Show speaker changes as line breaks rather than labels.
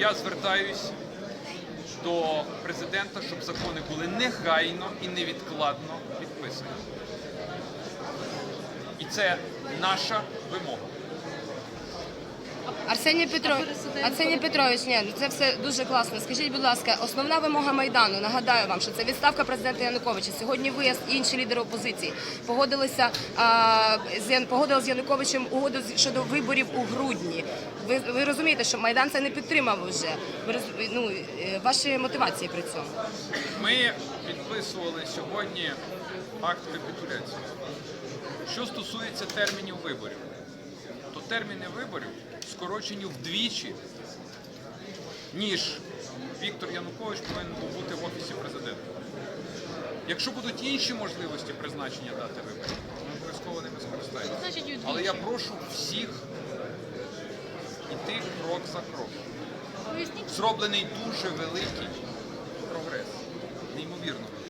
я звертаюсь до президента, щоб закони були негайно і невідкладно підписані. І це наша вимога.
Арсеній Петрович, Арсеній Петрович, ні, ну це все дуже класно. Скажіть, будь ласка, основна вимога майдану. Нагадаю вам, що це відставка президента Януковича. Сьогодні ви і інші лідери опозиції погодилися а, з погодили з Януковичем угоду щодо виборів у грудні. Ви, ви розумієте, що майдан це не підтримав уже. Ви роз- ну, е, ваші мотивації при цьому.
Ми підписували сьогодні акт капітуляції. Що стосується термінів виборів, то терміни виборів скорочені вдвічі, ніж Віктор Янукович повинен був бути в офісі президента. Якщо будуть інші можливості призначення дати виборів, ми обов'язково ними скористаємося. Але я прошу всіх іти крок за кроком. Зроблений дуже великий